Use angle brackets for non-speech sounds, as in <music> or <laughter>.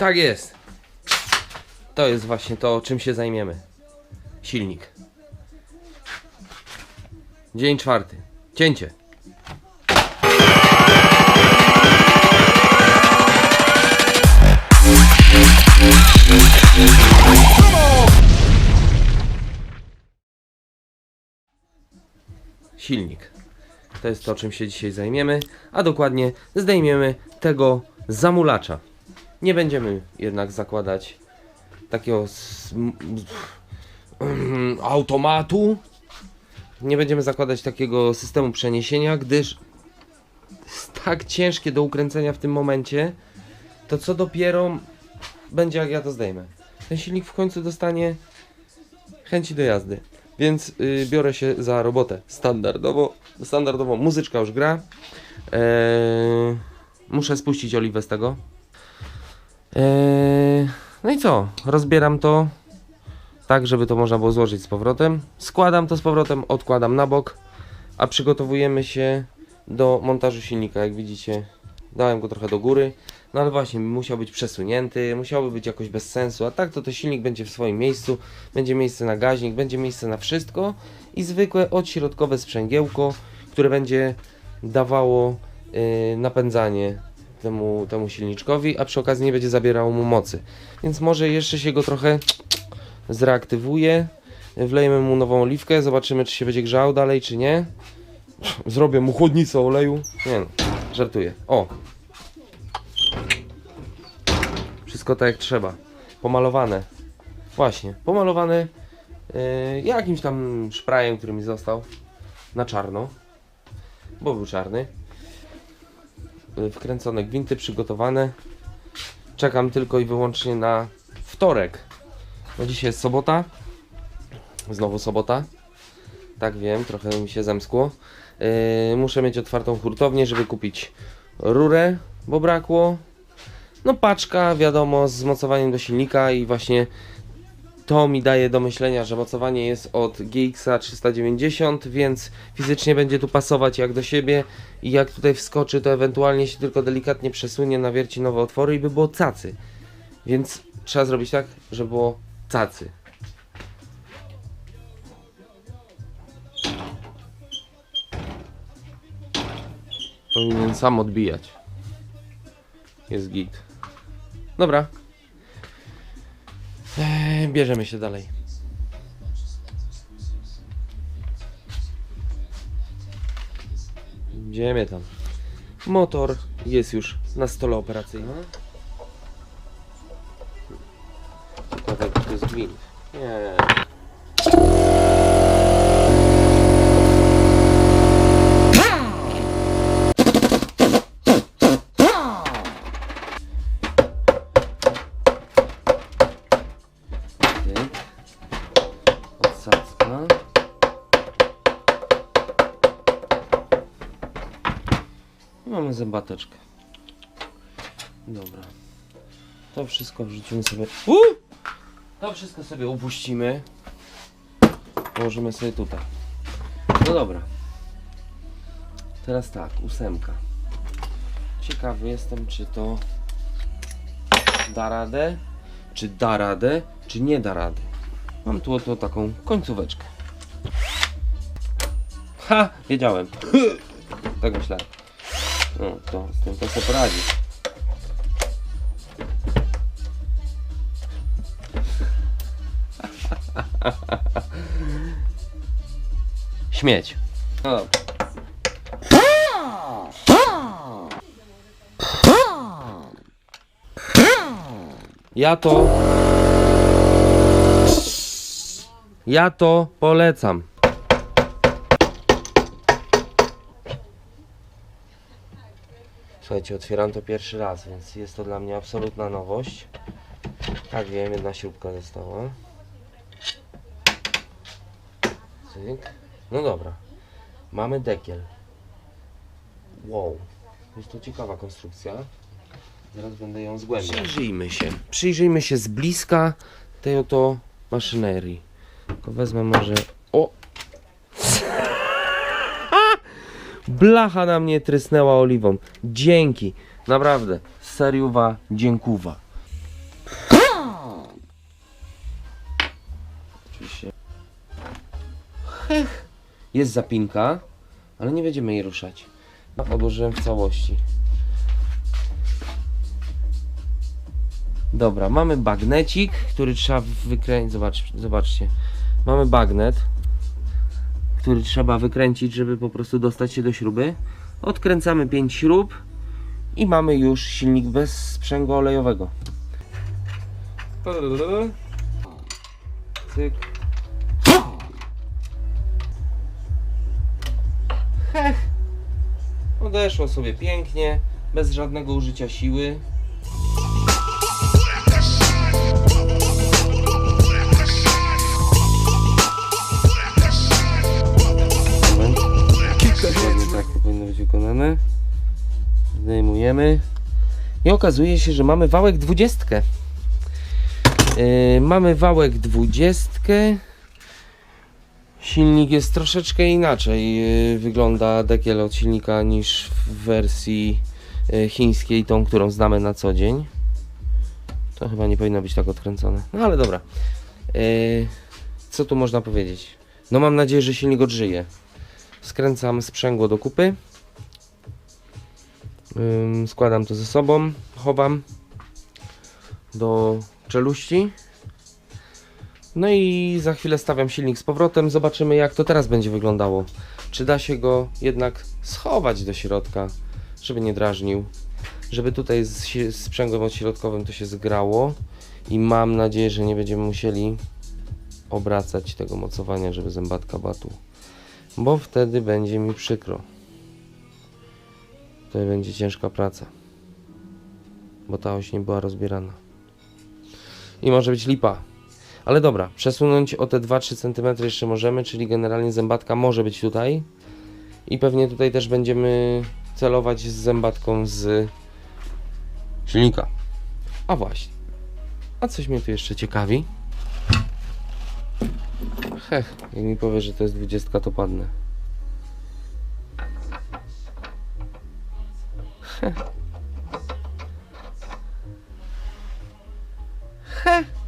Tak jest. To jest właśnie to, czym się zajmiemy. Silnik. Dzień czwarty. Cięcie. Silnik. To jest to, czym się dzisiaj zajmiemy, a dokładnie zdejmiemy tego zamulacza. Nie będziemy jednak zakładać takiego <clears throat> automatu. Nie będziemy zakładać takiego systemu przeniesienia, gdyż jest tak ciężkie do ukręcenia w tym momencie, to co dopiero będzie jak ja to zdejmę. Ten silnik w końcu dostanie chęci do jazdy. Więc y, biorę się za robotę standardowo. Standardowo muzyczka już gra. Eee, muszę spuścić oliwę z tego. Eee, no i co? Rozbieram to tak, żeby to można było złożyć z powrotem. Składam to z powrotem, odkładam na bok, a przygotowujemy się do montażu silnika. Jak widzicie, dałem go trochę do góry. No ale właśnie, musiał być przesunięty, musiałby być jakoś bez sensu, a tak to to silnik będzie w swoim miejscu, będzie miejsce na gaźnik, będzie miejsce na wszystko i zwykłe odśrodkowe sprzęgiełko, które będzie dawało yy, napędzanie temu, temu silniczkowi, a przy okazji nie będzie zabierało mu mocy. Więc może jeszcze się go trochę zreaktywuje, wlejemy mu nową oliwkę, zobaczymy czy się będzie grzał dalej, czy nie. Zrobię mu chłodnicę oleju. Nie no, żartuję. O, wszystko tak jak trzeba. Pomalowane. Właśnie, pomalowane yy, jakimś tam szprajem, który mi został na czarno. Bo był czarny. Wkręcone gwinty przygotowane. Czekam tylko i wyłącznie na wtorek. No dzisiaj jest sobota. Znowu sobota. Tak wiem, trochę mi się zemskło. Yy, muszę mieć otwartą hurtownię, żeby kupić rurę, bo brakło. No paczka, wiadomo, z mocowaniem do silnika i właśnie to mi daje do myślenia, że mocowanie jest od GX 390, więc fizycznie będzie tu pasować jak do siebie i jak tutaj wskoczy, to ewentualnie się tylko delikatnie przesunie, nawierci nowe otwory i by było cacy. Więc trzeba zrobić tak, żeby było cacy. Powinien sam odbijać. Jest git. Dobra. Eee, bierzemy się dalej. Idziemy tam. Motor jest już na stole operacyjnym. Ciekawe, to jest gwint. Nie. Mamy zębateczkę. Dobra. To wszystko wrzucimy sobie. U! To wszystko sobie upuścimy. Położymy sobie tutaj. No dobra. Teraz tak, ósemka. Ciekawy jestem, czy to da radę, czy da radę, czy nie da rady. Mam tu oto taką końcóweczkę. Ha! Wiedziałem. <laughs> tak myślałem. No, to z tym to sobie poradzi. <laughs> Śmieć. No dobra. Ja to. Ja to polecam. Słuchajcie, otwieram to pierwszy raz, więc jest to dla mnie absolutna nowość. Tak wiem, jedna śrubka została. Cyk. No dobra. Mamy dekiel. Wow. Jest to ciekawa konstrukcja. Zaraz będę ją zgłębiał. Przyjrzyjmy się. Przyjrzyjmy się z bliska tej oto maszynerii. Tylko wezmę może... Blacha na mnie trysnęła oliwą. Dzięki. Naprawdę. Seriuwa, dziękuwa. Oczywiście. Hech. Jest zapinka, ale nie będziemy jej ruszać. Odłożyłem w całości. Dobra, mamy bagnecik, który trzeba wykręcić. Zobacz, zobaczcie. Mamy bagnet który trzeba wykręcić, żeby po prostu dostać się do śruby. Odkręcamy 5 śrub i mamy już silnik bez sprzęgu olejowego. Cyk. Hech. Odeszło sobie pięknie, bez żadnego użycia siły. Wykonane. Zdejmujemy. I okazuje się, że mamy wałek dwudziestkę. Yy, mamy wałek dwudziestkę. Silnik jest troszeczkę inaczej. Yy, wygląda dekiel od silnika niż w wersji yy, chińskiej, tą, którą znamy na co dzień. To chyba nie powinno być tak odkręcone. No ale dobra. Yy, co tu można powiedzieć? No mam nadzieję, że silnik odżyje. Skręcam sprzęgło do kupy. Składam to ze sobą, chowam do czeluści. No i za chwilę stawiam silnik z powrotem. Zobaczymy jak to teraz będzie wyglądało. Czy da się go jednak schować do środka, żeby nie drażnił. Żeby tutaj z sprzęgłem odśrodkowym to się zgrało. I mam nadzieję, że nie będziemy musieli obracać tego mocowania, żeby zębatka była tu. Bo wtedy będzie mi przykro. To będzie ciężka praca. Bo ta oś nie była rozbierana. I może być lipa. Ale dobra, przesunąć o te 2-3 cm jeszcze możemy, czyli generalnie zębatka może być tutaj. I pewnie tutaj też będziemy celować z zębatką z silnika. A właśnie. A coś mnie tu jeszcze ciekawi. Hech, jak mi powie, że to jest 20, to padnę. <laughs> 哼。哼